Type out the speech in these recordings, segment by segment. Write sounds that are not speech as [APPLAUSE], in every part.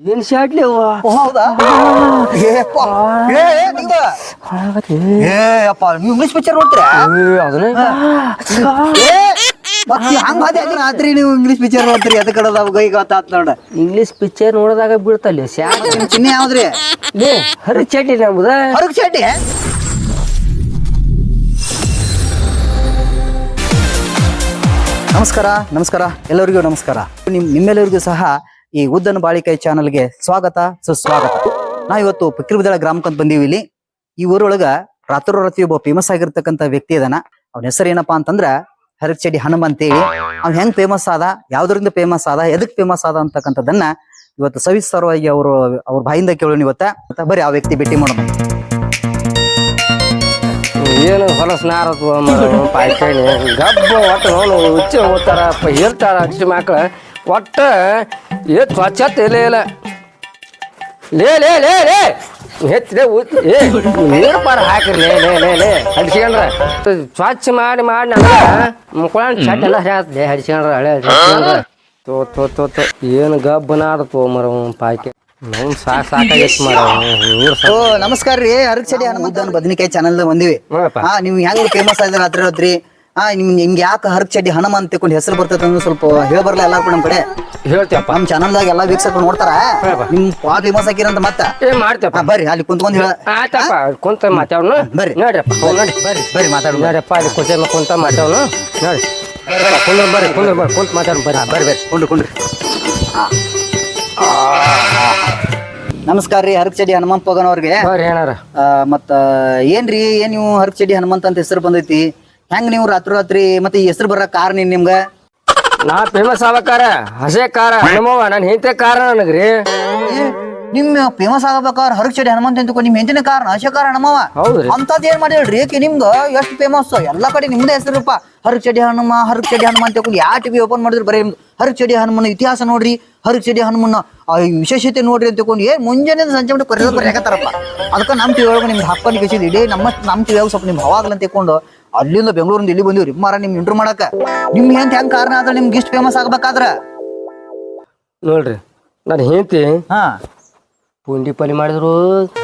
ಏನ್ ಶಾಟ್ಲಿ ಹೌದಾ? ಏ ಏ, ಏ, ನಿಂಗ. ಏ ಅಪ್ಪ ನೀವು ಇಂಗ್ಲಿಷ್ ಪಿಕ್ಚರ್ ನೋಡ್ತೀರಾ? ಏ ಮತ್ತೆ ಹಂಗ ರಾತ್ರಿ ನೀವು ಇಂಗ್ಲಿಷ್ ಪಿಕ್ಚರ್ ನೋಡ್ತೀರಿ ಅದ ಕಡದ ಗೊತ್ತಾತ್ ನೋಡ. ಇಂಗ್ಲಿಷ್ ಪಿಕ್ಚರ್ ನೋಡಿದಾಗ ಬೀಳ್ತಲ್ಲ ನಿಮ್ ಚಿನ್ನ ಯಾವ್ದ್ರಿ? ಏ ಹರಿ ಚಟ್ಟಿ ನಮ್ದ. ಹರಿ ಚಟ್ಟಿ ನಮಸ್ಕಾರ ನಮಸ್ಕಾರ. ಎಲ್ಲರಿಗೂ ನಮಸ್ಕಾರ. ನಿಮ್ ನಿಮ್ಮೆಲ್ಲರಿಗೂ ಸಹ ಈ ಉದ್ದನ ಬಾಳಿಕಾಯಿ ಚಾನಲ್ಗೆ ಸ್ವಾಗತ, ಸುಸ್ವಾಗತ. ನಾ ಇವತ್ತು ಪಕ್ರಿಬದಳ ಗ್ರಾಮಕ್ಕೆ ಅಂತ ಬಂದೀವಿ ಇಲ್ಲಿ. ಈ ಊರೊಳಗ ರಾತ್ರೋರಾತ್ರಿ ಒಬ್ಬ ಫೇಮಸ್ ಆಗಿರ್ತಕ್ಕಂತ ವ್ಯಕ್ತಿ ಅದನ ಅವನ ಹೆಸರು ಏನಪ್ಪಾ ಅಂತಂದ್ರ ಹರಿಚಡಿ ಹನುಮಂತ್ ಹೇಳಿ ಅವ್ನ್ ಹೆಂಗ್ ಫೇಮಸ್ ಆದ, ಯಾವ್ದ್ರಿಂದ ಫೇಮಸ್ ಆದ, ಎದಕ್ ಫೇಮಸ್ ಆದ ಅಂತಕ್ಕಂಥದ್ದನ್ನ ಇವತ್ತು ಸವಿಸ್ತಾರವಾಗಿ ಅವರು, ಅವ್ರ ಬಾಯಿಂದ ಕೇಳೋಣ ಇವತ್ತ. ಬರೀ ಆ ವ್ಯಕ್ತಿ ಭೇಟಿ ಮಾಡೋಣ. ಏನು ಹೊಲಸ್ ಗಬ್ಬು ಒಟ್ಟು ನೋಡು ಉಚ್ಚೆ ಓದ್ತಾರ ಇರ್ತಾರ ಅಕ್ಷಿ ಮಕ್ಳ. ಒಟ್ಟ ಏ ಸ್ವಚ್ಛತೆ ಇಲ್ಲ ಇಲ್ಲ ಲೇ ಲೇ ಲೇ ಲೇ. ಹೆಚ್ಚಿದೆ ಏ ನೀರು ಪಾರ ಹಾಕ್ರಿ ಲೇ ಲೇ ಲೇ ಲೇ. ಹಡ್ಸ್ಕೊಂಡ್ರ. ಸ್ವಚ್ಛ ಮಾಡಿ ಮಾಡಿ ನನಗೆ ಮುಕ್ಕೊಳ್ಳ ಚಟ್ ಎಲ್ಲ ಹೇಳ್ತದೆ ಹಡ್ಸ್ಕೊಂಡ್ರ ಹಳೆ ಹಡ್ಸ್ಕೊಂಡ್ರ. ತೋ ತೋ ತೋ ತೋ. ಏನು ಗಬ್ಬನಾದತ್ವ ಮರ ಪಾಯ್ಕೆ. ನಾವು ಸಾಕು ಸಾಕಾಗೈತಿ ಮರ ನೀರು ಓ ನಮಸ್ಕಾರ ರೀ ಅರಕ್ಷಡಿ ಹನುಮಂತ ಬದನಿಕಾಯಿ ಚಾನಲ್ ಬಂದಿವಿ. ಹಾ ನೀವು ಹೆಂಗ್ ಫೇಮಸ್ ಆದ್ರೆ ರಾತ್ರಿ ರಾತ್ರಿ ಹಾ ನಿಮ್ ನಿಮ್ಗೆ ಯಾಕೆ ಹರಕ್ ಚಡ್ಡಿ ಹನುಮ ಅಂತ ತಿಳ್ಕೊಂಡು ಹೆಸರು ಬರ್ತೈತೆ ಅಂದ್ರೆ ಸ್ವಲ್ಪ ಹೇಳ್ಬರ್ಲ ಎಲ್ಲಾರು ಕೂಡ ನಮ್ ಕಡೆ. ಹೇಳ್ತೀಯಪ್ಪ. ನಮ್ ಚಾನಲ್ದಾಗ ಎಲ್ಲಾ ವೀಕ್ಷಕರು ನೋಡ್ತಾರ. ನಿಮ್ ಪಾ ಫೇಮಸ್ ಆಗಿರಂತ ಮತ್ತ. ಏ ಮಾಡ್ತೀಯಪ್ಪ. ಹಾ, ಬರ್ರಿ ಅಲ್ಲಿ ಕುಂತ್ಕೊಂಡ್ ಹೇಳ. ಕುಂತ ಮಾತಾಡೋಣ. ಬರ್ರಿ. ನೋಡ್ರಪ್ಪ ನೋಡಿ ಬರ್ರಿ ಬರ್ರಿ ಮಾತಾಡ ನೋಡ್ರಪ್ಪ ಅಲ್ಲಿ ಕುಂತ ಕುಂತ ಮಾತಾಡೋಣ. ನೋಡಿ ಕುಂದ್ರ ಬರ್ರಿ ಕುಂದ್ರ ಬರ್ರಿ ಕುಂತ ಮಾತಾಡೋಣ ಬರ್ರಿ. ಬರ್ರಿ ಬರ್ರಿ. ಕುಂಡ್ರಿ ಕುಂಡ್ರಿ ನಮಸ್ಕಾರ ರೀ ಹರಕ್ ಚಡ್ಡಿ ಹನುಮಂತ ಪಗನವ್ರಿಗೆ ಅವ್ರಿಗೆ. ಏನಾರ ಆ, ಮತ್ತ ಏನ್ರಿ ಏನ್ ನೀವು ಹರಕ್ ಚಡ್ಡಿ ಹನುಮಂತ ಅಂತ ಹೆಸರು ಬಂದೈತಿ? ಹೆಂಗ್ ನೀವು ರಾತ್ರಿ ರಾತ್ರಿ ಮತ್ತೆ ಈ ಹೆಸರು ಬರ ಕಾರ್ ನೀನ್ ನಿಮ್ಗ? ನಾ ಫೇಮಸ್ ಆಗ್ಬೇಕಾರ ಹಸೆ ಕಾರ ನಮ್ಮವ್ವ ನನ್ನ ಹೆಂಡತಿ ಕಾರ ನನಗ್ರಿ. ನಿಮ್ಮ ನಿಮ್ ಫೇಮಸ್ ಆಗಬೇಕಾದ್ರೆ ಹರಕ್ ಚಡಿ ಹನುಮಂತ ಅಂತ ನಿಮ್ ಹೆಂತಿನ ಕಾರಣ ಹಸೆ ಕಾರ ನಮ್ಮವ ಹೌದ್ರಿ. ಅಂತದ್ ಏನ್ ಮಾಡಿ ಹೇಳ್ರಿ ಏಕೆ ನಿಮ್ಗ ಎಷ್ಟು ಫೇಮಸ್ ಎಲ್ಲಾ ಕಡೆ ನಿಮ್ದೇ ಹೆಸರುಪ್ಪ ಹರಕ್ ಚಡಿ ಹನುಮ ಹರಕ್ ಚಡಿ ಹನುಮ ಅಂತ ತಿಳ್ಕೊಂಡು ಯಾ ಟಿವಿ ಓಪನ್ ಮಾಡಿದ್ರೆ ಬರೀ ನಿಮ್ದು. ಹರಕ್ ಚಡಿ ಹನುಮನ ಇತಿಹಾಸ ನೋಡ್ರಿ ಹರಕ್ ಚಡಿ ಹನುಮನ ಆ ವಿಶೇಷತೆ ನೋಡ್ರಿ ಅಂತ ತಿಳ್ಕೊಂಡು ಏನ್ ಮುಂಜಾನೆ ಸಂಜೆ ಮಾಡಿ ಕರೆಯೋದು ಬರ್ಯಾಕತ್ತಾರಪ್ಪ ಅದಕ್ಕೆ ನಮ್ ಟಿವಿ ಒಳಗೆ ನಿಮ್ಗೆ ಹಾಕೊಂಡು ಕಳಿಸಿದ್ ಇಡೀ ನಮ್ಮ ನಮ್ ಟಿವಿ ಸ್ವಲ್ಪ ನಿಮ್ ಹವಾಗ್ಲಂತ ತಿಳ್ಕೊಂಡು ಅಲ್ಲಿಂದ ಬೆಂಗಳೂರಿಂದ ಇಲ್ಲಿ ಬಂದಿವ್ರಿ. ಮಾರ ನಿಮ್ ಇಂಟ್ರು ಮಾಡಕ ನಿಮ್ ಏನ್ ಹೆಂಗ್ ಕಾರಣ ಆದ್ರೆ ನಿಮ್ಗೆ ಇಷ್ಟು ಫೇಮಸ್ ಆಗ್ಬೇಕಾದ್ರ? ನೋಡ್ರಿ ನನ್ನ ಹೆಂಡತಿ ಹಾ. ಪುಂಡಿ ಪಲ್ಯ ಮಾಡಿದ್ರು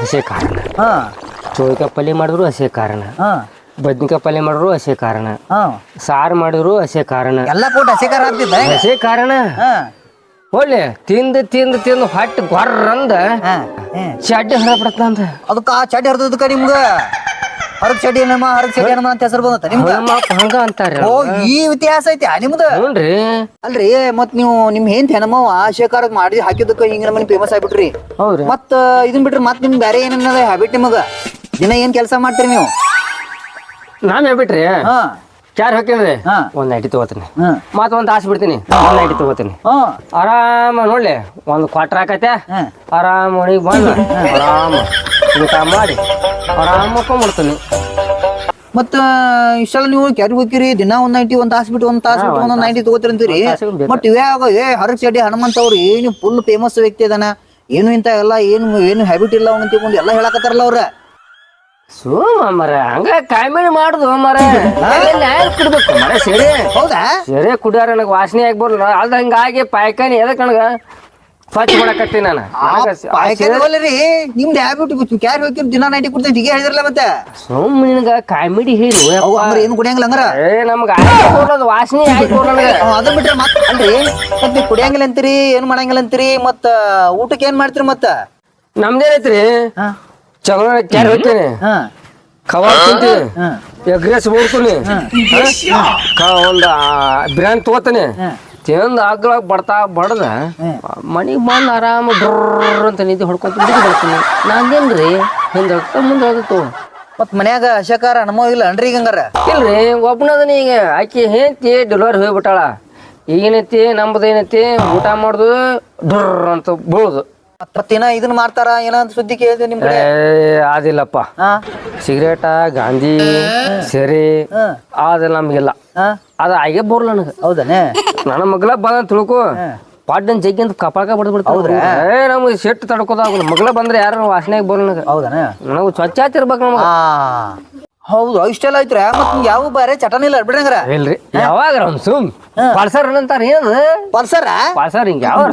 ಹಸೆ ಕಾರಣ. ಹಾ. ಚೋಳಿಕಾಯಿ ಪಲ್ಯ ಮಾಡಿದ್ರು ಹಸೆ ಕಾರಣ. ಹಾ. ಬದ್ನಿಕಾಯಿ ಪಲ್ಯ ಮಾಡಿದ್ರು ಹಸೆ ಕಾರಣ. ಹಾ. ಸಾರು ಮಾಡಿದ್ರು ಹಸೆ ಕಾರಣ. ಎಲ್ಲ ಕೊಟ್ಟು ಹಸಿಕಾರ ಆಗ್ತಿದ್ದ ಹಸೆ ಕಾರಣ. ಹಾ. ಒಳ್ಳೆ ತಿಂದು ತಿಂದು ತಿಂದು ಹೊಟ್ಟೆ ಗೊರ್ರಂದ. ಹಾ, ಹಾ. ಚಡ್ಡಿ ಹೊರಬಿಡತ್ತ ಅದಕ್ಕ ಆ ಚಡ್ಡಿ ಹರಿದಕ್ಕ ನಿಮ್ಗ? ಹರಕ್ ಶೆಟ್ಟಿ ನಮ್ಮ ಹರಕ್ ಶೆಟ್ಟಿ ನಮ್ಮ ಅಂತ ಹೆಸರು ಬಂದತ್ತ ನಿಮ್ಗ? ಹಂಗ ಹಂಗ ಅಂತಾರ ಓ ಈ ಇತಿಹಾಸ ಐತಿ ನಿಮ್ದು? ಅಲ್ರಿ ಹ್ಞೂನ್ರಿ ಅಲ್ರಿ ಮತ್ ನೀವು ನಿಮ್ ಹೆಂತ ಹೆಣಮವ ಶೇಖರ್ ಮಾಡಿ ಹಾಕಿದಕ್ಕ ಹಿಂಗ ನಮ್ಮನಿ ಫೇಮಸ್ ಆಗ್ಬಿಟ್ರಿ. ಹೌದ್ರಿ. ಮತ್ ಇದನ್ ಬಿಟ್ರಿ ಮತ್ ನಿಮ್ ಬೇರೆ ಏನನ್ನದ ಹ್ಯಾಬಿಟ್ ನಿಮಗ? ದಿನ ಏನ್ ಕೆಲಸ ಮಾಡ್ತೀರಿ ನೀವು? ನಾನು ಹೇಳ್ಬಿಟ್ರಿ ಹಾ. ಚಾರ್ ಹಾಕಿದ್ರಿ ಹಾ. ಒಂದ್ ನೈಟಿ ತಗೋತೀನಿ. ಹಾ. ಮತ್ತ ಒಂದ್ ತಾಸು ಬಿಡ್ತೀನಿ ಒಂದ್ ನೈಟಿ ತಗೋತೀನಿ. ಹಾ. ಆರಾಮ ನೋಡ್ಲಿ ಒಂದ್ ಕ್ವಾಟ್ರ್ ಹಾಕೈತೆ ಹಾ. ಆರಾಮ ಬಂದು ಆರಾಮ. ಊಟ ಮಾಡಿ. ಆರಾಮ ಮಕ್ಕೊಂಡ್ಬಿಡ್ತೀನಿ ಮತ್ತ ಇಷ್ಟೆಲ್ಲ ನೀವು ಕ್ಯಾರಿ ಹೋಗಿರಿ ದಿನ ಒಂದ್ ನೈಂಟಿ ಒಂದ್ ತಾಸ್ ಬಿಟ್ಟು ಒಂದ್ ತಾಸ್ ಬಿಟ್ಟು ಒಂದ್ ನೈಂಟಿ ತಗೋತೀರಿ ಅಂತೀರಿ ಒಂದ್ ತಾಸಿಗೆ ಬಟ್ ಇವ್ಯಾವ ಏ ಹರಕ್ ಚಡ್ಡಿ ಹನುಮಂತ ಅವ್ರು ಏನು ಫುಲ್ ಫೇಮಸ್ ವ್ಯಕ್ತಿ ಅದಾನ. ಏನು ಇಂತ ಎಲ್ಲ ಏನು ಏನು ಹ್ಯಾಬಿಟ್ ಇಲ್ಲ ಅವ್ನ ತಿಳ್ಕೊಂಡು ಎಲ್ಲ ಹೇಳಕತ್ತಾರಲ್ಲ ಅವ್ರ. ಸುಮ್ಮ ಮರ ಹಂಗ ಕಾಮಿಡಿ ಮಾಡುದು ಮರ ನ್ಯಾಯ ಕುಡ್ಬೇಕು ಮರ ಸೇರಿ. ಹೌದಾ? ಸರಿ ಕುಡಿಯಾರ ನನಗೆ ವಾಸನೆ ಆಗಿ ಬರಲ್ಲ ಅಲ್ದ ಹಂಗಾಗಿ ಪಾಯ್ಕಾನಿ ಎದಕ್ಕೆ ನನಗ? ಸ್ವಚ್ಛ ಮಾಡಕತ್ತಿ ನಾನು. ನಿಮ್ದು ಹ್ಯಾಬಿಟ್ ಕ್ಯಾರಿ ಹೋಗಿ ದಿನ ನೈಟಿ ಕುಡ್ತೀನಿ ಹೀಗೆ ಹೇಳಿದ್ರಲ್ಲ ಮತ್ತೆ. ಸುಮ್ ನಿನಗ ಕಾಮಿಡಿ ಹೇಳು ಅಂದ್ರೆ ಏನು ಕುಡಿಯಂಗಿಲ್ಲ ಅಂದ್ರ ಏ ನಮ್ಗ ಕೊಡೋದು ವಾಸನೆ ಆಯ್ತು ನನಗೆ ನನಗ. ಅವ್ ಅದನ್ ಬಿಟ್ರೆ ಮತ್ ಅಲ್ರಿ ಮತ್ ನೀವು ಕುಡಿಯಂಗಿಲ್ಲ ಅಂತೀರಿ ಏನು ಮಾಡಂಗಿಲ್ಲ ಅಂತೀರಿ ಮತ್ತ ಊಟಕ್ಕೆ ಏನ್ ಮಾಡ್ತೀರಿ ಮತ್ತ? ನಮ್ದೇನೈತ್ರಿ? ಚಲೋ ಕ್ಯಾರ್ ಹೋಗ್ತೇನೆ. ಹಾ. ಕಬಾಬ್ ತಿಂತೀನಿ. ಹಾ. ಎಗ್ರೆಸ್ ಬೋಡ್ತೀನಿ ಒಂದ್ ಬಿರಿಯಾನಿ ತಗೋತಾನೆ. ಹಾ. ತಿಂದು ಅಗ್ಳ ಬಡ್ತಾ ಬಡ್ದ ಮನಿಗ್ ಬಂದು ಆರಾಮ ಬರ್ರ ಅಂತ ನಿದ್ದೆ ಹೊಡ್ಕೊಂತ ಬಿದ್ದು ಬರ್ತೀನಿ ನಾನೇನ್ರಿ ಹಿಂದೆ ಮುಂದೆ ಹೋಗಿತ್ತು ಮತ್ ಮನ್ಯಾಗ ಅಶಕಾರ ಅನುಭವ ಇಲ್ಲ ಅನ್ರಿ ಈಗ ಹಂಗಾರ? ಇಲ್ರಿ ಒಬ್ಬನದನ ಈಗ ಆಕಿ ಹೆಂಡತಿ ಡೆಲಿವರಿ ಹೋಗ್ಬಿಟ್ಟಾಳ. ಈಗೇನೈತಿ ನಮ್ದು ಏನೈತಿ ಊಟ ಮಾಡುದು ಡ್ರ್ ಅಂತ ಬೀಳುದು. ಮತ್ತೇನ ಇದನ್ನ ಮಾಡ್ತಾರ ಏನಂತ ಸುದ್ದಿ ಕೇಳಿದೆ ನಿಮ್ ಕಡೆ. ಏ ಅದಿಲ್ಲಪ್ಪ ಹಾ. ಸಿಗರೇಟ ಗಾಂಧಿ ಸರಿ ಹಾ ಅದೆಲ್ಲ ನಮಗಿಲ್ಲ. ಅದ ಆಗೇ ಬರ್ಲ ನನಗೆ. ಹೌದನೇ ನನ್ನ ಮಗ್ಲ ಬಂದ ತಿಳ್ಕೊ. ಪಾಡ್ಡನ್ ಜಗ್ಗಿ ಅಂತ ಕಪಾಕ ಬಡ್ದು ಬಿಡ್ತಾವ ಏ ನಮ್ಗೆ ಶೆಟ್ ತಡ್ಕೋದಾಗಲ್ಲ. ಮಗ್ಲ ಬಂದ್ರೆ ಯಾರು ವಾಸನೆ ಬರೋ ಹೌದಾ ನಾವು ಸ್ವಚ್ಛ ಹಚ್ಚಿರ್ಬೇಕು ನಮಗೆ. ಹೌದು ಇಷ್ಟೆಲ್ಲ ಐತ್ರಿ ಮತ್ ಯಾವ ಬಾರೆ ಚಟನ ಇಲ್ಲ ಬಿಡಂಗ್ರ ಇಲ್ರಿ ಯಾವಾಗ ಒಂದ್ ಸುಮ್ ಪಲ್ಸರ್ ಅಂತಾರ ಏನ್ ಪಲ್ಸರ್? ಪಲ್ಸರ್ ಹಿಂಗ ಯಾವ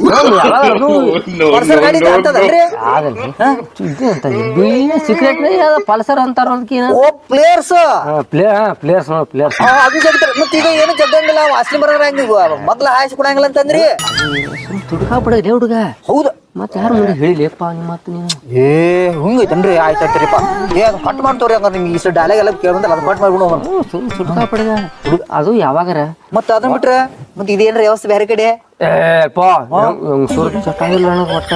ಪಲ್ಸರ್ ಗಾಡಿ ಅಂತದಲ್ರಿ? ಆಗಲ್ರಿ. ಇದು ಅಂತ ಸೀಕ್ರೆಟ್ ಪಲ್ಸರ್ ಅಂತಾರ ಅದಕ್ಕೆ ಓ ಪ್ಲೇಯರ್ಸ್ ಪ್ಲೇ ಪ್ಲೇಯರ್ಸ್ ನೋಡಿ ಪ್ಲೇಯರ್ಸ್ ಅದು ಜಗತ್ರಿ ಮತ್ ಈಗ ಏನು ಜಗ್ಗಂಗಿಲ್ಲ ವಾಸನೆ ಹೆಂಗ ಮೊದ್ಲ ಹಾಯ್ಸಿ ಕೊಡಂಗಿಲ್ಲ ಅಂತಂದ್ರಿ? ತುಡ್ಕಾ ಬಿಡ ಹುಡುಗ. ಹೌದು. ಮತ್ತೆ ಯಾರು ಮುಂದೆ ಹೇಳಿಲಿಪ್ಪ ನಿಮ್ಮ ಮತ್ತೆ ನೀವು ಏ ಹಿಂಗೈತನ್ರಿ ಆಯ್ತಾಯ್ತ್ರಿಪ್ಪ ಏ ಅದು ಕಟ್ ಮಾಡ್ತವ್ರಿ ಹಂಗಾರ ನಿಮ್ಗೆ ಇಷ್ಟು ಡೈಲಾಗ್ ಎಲ್ಲ ಕೇಳ್ಬಂದಲ್ಲ ಅದು ಕಟ್ ಮಾಡ್ಬಿಡು. ಹ್ಞೂ ಸುಮ್ ಬಿಡಗ ಹುಡುಗ ಅದು ಯಾವಾಗಾರ? ಮತ್ತೆ ಅದನ್ನ ಬಿಟ್ರೆ ಮತ್ತೆ ಇದೇನ್ರ ವ್ಯವಸ್ಥೆ ಬೇರೆ ಕಡೆ? ಏ ಪೋ ಸುರ್ ಚಟಾಗಿಲ್ಲ ನನಗೆ ಒಟ್ಟ.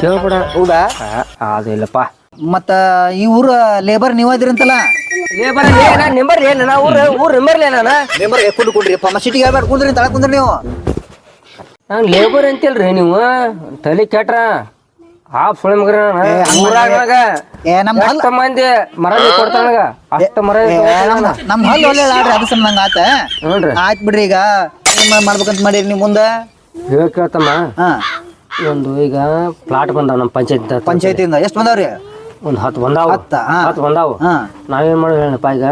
ಕೇಳ್ಬಿಡ. ಹೌದಾ? ಅದಿಲ್ಲಪ್ಪ ಮತ್ತ ಈ ಊರ ಲೇಬರ್ ನೀವ್ ಅದಿರಂತಲ್ಲ? ಲೇಬರ್ ನಿಂಬರ್ ಏನ ಊರ್ ಊರ್ ನಿಂಬರ್ಲೇನ ನಾನು ಲೇಬರ್ ಕುಂಡ್ರಿ ಕುಂಡ್ರಿ ಸಿಟಿ ಸಿಟಿಗೆ ಹೇಳ್ಬೇಡ ಕುಂದ್ರಿ ತಳ ಕುಂದ್ರಿ ನೀವು. ನಾನು ಲೇಬರ್ ಅಂತಿಲ್ರಿ ನೀವು? ತಲೆ ಕೆಟ್ರ? ಆ ಫುಳ ಮಗ್ರ ಊರಾಗ ಏ ನಮ್ಮ ಹಲ್ ಎಷ್ಟ ಮಂದಿ ಮರದಿ ಕೊಡ್ತಾರ ಅಷ್ಟ ಮರ ನಮ್ಮ ನಮ್ ನಮ್ ಹಲ್ ಒಳ್ಳೆ ಆಡ್ರಿ ಅದು ಸಮ ನಂಗ ಆತ. ನೋಡ್ರಿ ಆಯ್ತ್ ಬಿಡ್ರಿ ಈಗ. ಏನ್ ಮಾಡ್ಬೇಕಂತ ಮಾಡೀರಿ ನೀವು ಮುಂದ? ಹೇಳ ಕೇಳ್ತಮ್ಮ. ಹಾ. ಒಂದು ಈಗ ಪ್ಲಾಟ್ ಬಂದ ನಮ್ಮ ಪಂಚಾಯತ್ ಪಂಚಾಯತಿಯಿಂದ. ಎಷ್ಟು ಬಂದಾವ್ರಿ? ಒಂದ್ ಹತ್ತು ಬಂದಾವ. ಹತ್ತ, ಹಾ. ಹತ್ತು ಬಂದಾವ. ಹಾ. ನಾವೇನ್ ಮಾಡೋ ಹೇಳಪ್ಪ ಈಗ?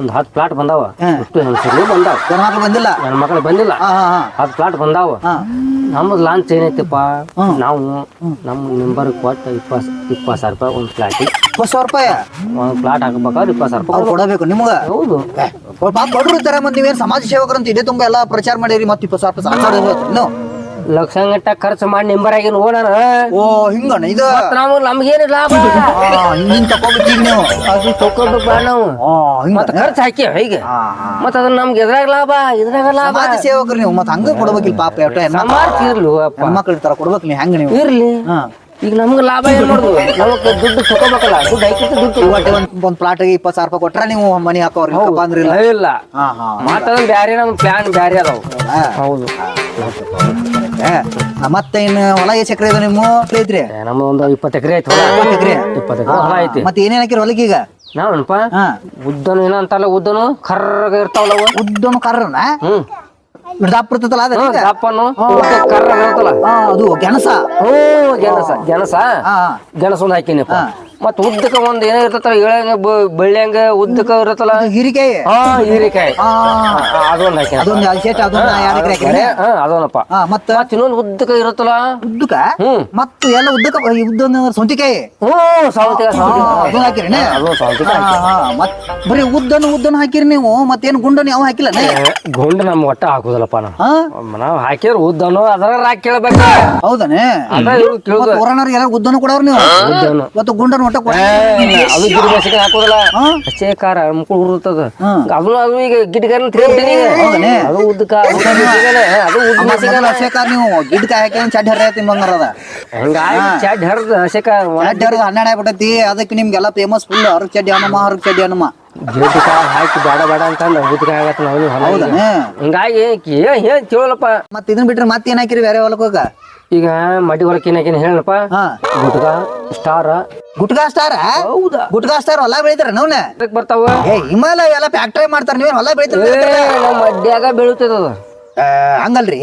ಒಂದ್ ಹತ್ತು ಪ್ಲಾಟ್ ಬಂದಾವ. ಹಾ. ಇಷ್ಟು ಹೆಂಗಸರು ಬಂದಾವ. ಮಕ್ಳು ಬಂದಿಲ್ಲ? ನನ್ನ ಮಕ್ಕಳು ಬಂದಿಲ್ಲ. ಹಾ ಹಾ ಹಾ. ಹತ್ತು ಪ್ಲಾಟ್ ಬಂದಾವ. ಹಾ. ನಮ್ಮದು ಲಾಂಚ್ ಏನೈತಿಪ್ಪ? ನಾವು ನಮ್ಮ ಮೆಂಬರ್ ಕೊಟ್ಟು ಇಪ್ಪತ್ತು ಇಪ್ಪತ್ತು ಸಾವಿರ ರೂಪಾಯಿ ಒಂದು ಪ್ಲಾಟ್ ಇಪ್ಪತ್ತು ಸಾವಿರ ರೂಪಾಯಿ? ಒಂದು ಪ್ಲಾಟ್ ಹಾಕ್ಬೇಕಾದ್ರೆ ಇಪ್ಪತ್ತು ಸಾವಿರ ರೂಪಾಯಿ ಅವ್ರು ಕೊಡಬೇಕು. ನಿಮ್ಗ? ಹೌದು. ಪಾಪ ಕೊಡ್ರು ಮತ್ತೆ ಮತ್ ನೀವೇನ್ ಸಮಾಜ ಸೇವಕರು ಅಂತ ಇದೇ ತುಂಬಾ ಎಲ್ಲಾ ಪ್ರಚಾರ ಮಾಡಿರಿ ಮತ್ತೆ ಇಪ್ಪತ್ತು ಸಾವಿರ ರೂಪಾಯಿ ಸಾಕ್ ಸಾವಿರ ಇನ್ನು ಲಕ್ಷ ಗಂಟ ಖರ್ಚು ಮಾಡಿ ನಿಂಬರ್ ಆಗಿ ನೋಡೋಣ ಓ ಹಿಂಗಣ್ಣ ಇದು? ಮತ್ತ್ ನಾವು ನಮ್ಗೇನು ಲಾಭ ಹಿಂಗಿನ್ ಈಗ ನೀವು? ಅದು ತಕೊಂಡು ಬಾ ನಾವು. ಆ, ಹಿಂಗ. ಮತ್ತೆ ಖರ್ಚು ಹಾಕಿ ಹೀಗೆ. ಮತ್ತ. ಮತ್ತೆ ಅದನ್ನ ನಮ್ಗೆ ಎದ್ರಾಗ ಲಾಭ ಇದ್ರಾಗ ಲಾಭ. ಸಮಾಜ ಸೇವಕರು ನೀವು ಮತ್ತೆ ಹಂಗ ಕೊಡ್ಬೇಕಿಲ್ಲ ಪಾಪ ಎಷ್ಟ ಸಮಾರ್ಥ ಇರ್ಲಿ ಅಪ್ಪ. ಹೆಣ್ಮಕ್ಳು ಇರ್ತಾರ ಕೊಡ್ಬೇಕು ನೀವು ಹೆಂಗ ನೀವು? ಇರ್ಲಿ. ಹಾ. ಈಗ ನಮ್ಗೆ ಲಾಭ ಏನ್ ಮಾಡುದು? ನಮಗ್ ದುಡ್ಡು ತಗೋಬೇಕಲ್ಲ ದುಡ್ಡು ಹಾಕಿತ್ತು ದುಡ್ಡು ಒಟ್ಟೆ ಒಂದ್ ಒಂದ್ ಪ್ಲಾಟ್ ಇಪ್ಪತ್ತು ಸಾವಿರ ರೂಪಾಯಿ ಕೊಟ್ರ ನೀವು ಮನಿ ಹಾಕೋರಿ ಇಲ್ಲಪ್ಪ ಅಂದ್ರಿಲ್ಲ ಇಲ್ಲ. ಹಾ ಹಾ. ಮಾತಾಡ ಬ್ಯಾರೆ ನಮ್ ಪ್ಲಾನ್ ಬ್ಯಾರೆ ಅದಾವ. ಹೌದು. ಮತ್ತೆ ಇನ್ನು ಹೊಲ ಎಷ್ಟು ಎಕರೆ ಇದೆ ನಿಮ್ಮ ಐತ್ರಿ ನಮ್ಮ ಒಂದು ಇಪ್ಪತ್ತು ಎಕರೆ ಆಯ್ತು ಹೊಲ. ಇಪ್ಪತ್ತು ಎಕರೆ? ಇಪ್ಪತ್ತು ಎಕರೆ ಹೊಲ ಐತಿ. ಮತ್ತೆ ಏನೇನ್ ಹಾಕಿರಿ ಹೊಲಕ್ಕೆ ಈಗ? ನಾವೇನಪ್ಪ? ಉದ್ದನು ಏನ ಉದ್ದನು ಕರ್ರಗ ಇರ್ತಾವಲ್ಲ ಅವು. ಉದ್ದನು ಕರ್ರನ? ಹ್ಮ್. ದಪ್ಪ ಅದ ಹ್ಮ್, ದಪ್ಪನು ಕರ್ರಗ ಇರ್ತಲ್ಲ ಅದು ಗೆಣಸ. ಹ್ಞೂ ಗೆಣಸ ಗೆಣಸ. ಒಂದ್ ಹಾಕಿನಪ್ಪ. ಮತ್ ಉದ್ದಕ ಒಂದ್ ಏನ ಇರ್ತೈತಲ್ಲ ಇಳಂಗ ಬಳ್ಳಿಯಂಗ ಉದ್ದಕ ಇರತ್ತಲ್ಲ? ಹೀರಿಕಾಯಿ. ಹಾ ಹೀರಿಕಾಯಿ. ಅದೊಂದ್ ಹಾಕಿನ ಅದೊಂದು ಅದು ಸೇಟ್ ಅದೊಂದು ಎರಡು ಎಕರೆ ಹಾಕಿರಿ ಹಾ ಅದೊಂದಪ್ಪ. ಮತ್ತ? ಮತ್ ಇನ್ನೊಂದ್ ಉದ್ದಕ್ಕ ಇರತ್ತಲ್ಲ? ಉದ್ದಕ ಹ್ಮ್. ಮತ್ತ ಎಲ್ಲ ಉದ್ದಕ ಉದ್ದ ಉದ್ದೊಂದು ಸೌಂತಿಕಾಯಿ. ಹ್ಮ್ ಸೌತಿಕ ಹಾ, ಅದೊಂದು ಹಾಕಿರಿ ಅದು ಸೌತಿಕ ಹಾ ಹಾ ಮತ್ ಬರೀ ಉದ್ದನ ಉದ್ದನ ಹಾಕಿರಿ ನೀವು ಮತ್ತೇನ್ ಗುಂಡನು ಯಾವ ಹಾಕಿಲ್ಲ ಗುಂಡ ನಮ್ ಒಟ್ಟ ಹಾಕುದಲ್ಲಪ್ಪ ನಾವು. ನಾವ್ ಹಾಕಿದ್ರ ಉದ್ದನು ಅದ್ರ ರಾಕ್ ಕೇಳ್ಬೇಕ. ಹೌದಾನೆ? ಉದ್ದನು ಕೊಡವ್ರ ನೀವು? ಉದ್ದನು ಇವತ್ತು ಗುಂಡನು ಏ, ಅದು ಗಿಡ ಬೇಸಿಗೆ ಹಾಕೋದಿಲ್ಲ? ಅಷ್ಟೇ ಕಾರ ಮುಕ್ಕಳು ಉರುತ್ತದ. ಅದು ಈಗ ಉದ್ದ ನೀವು ಗಿಡಕಾಯಿ ಹಾಕಿ ಚಡ್ ಹಂಗಾಗಿ ಚಡ್ ಹರ್ದ ಹಸೆಕ ಚಡ್ ಹರಿದ ಹನ್ನೆರಡು ಆಗ್ಬಿಟ್ಟೈತಿ ಅದಕ್ಕೆ ನಿಮ್ಗೆಲ್ಲ ಫೇಮಸ್ ಫುಲ್ ಹರಕ್ ಚಡ್ಡಿ ಹನುಮ ಹರಕ್ ಚಡ್ಡಿ ಹನುಮ ಹಾಕಿ ಬೇಡ ಬೇಡ ಅಂತ ಉದ್ದಕ ಆಗತ್ತ ನಾವು ಹೌದಾ? ಹಿಂಗಾಗಿ ಏನ್ ಏನ್ ಕೇಳಪ್ಪ ಮತ್ ಇದನ್ ಬಿಟ್ರೆ ಮತ್ತೆ ಏನ್ ಹಾಕಿರಿ ಬೇರೆ ಹೊಲಕ್ಕೆ ಹೋಗ? ಈಗ ಮಡಿ ಏನಾಕೇನ ಹೇಳಪ್ಪ ಹಾ. ಗುಟ್ಗ ಸ್ಟಾರ್. ಗುಟ್ಕಾ ಸ್ಟಾರ? ಹೌದಾ? ಗುಟ್ಕಾ ಸ್ಟಾರ್ ಹೊಲ ಬೆಳಿತಾರ ನವ್ನ? ಬರ್ತಾವ? ಏ ಹಿಮಾಲಯ ಎಲ್ಲ ಫ್ಯಾಕ್ಟ್ರಿ ಮಾಡ್ತಾರ ನೀವೇನ್ ಹೊಲ ಬೆಳಿತಾರ ನಮ್ಮ ಮಡ್ಯಾಗ ಬೆಳುತ್ತದ ಅದು. ಹಂಗಲ್ರಿ.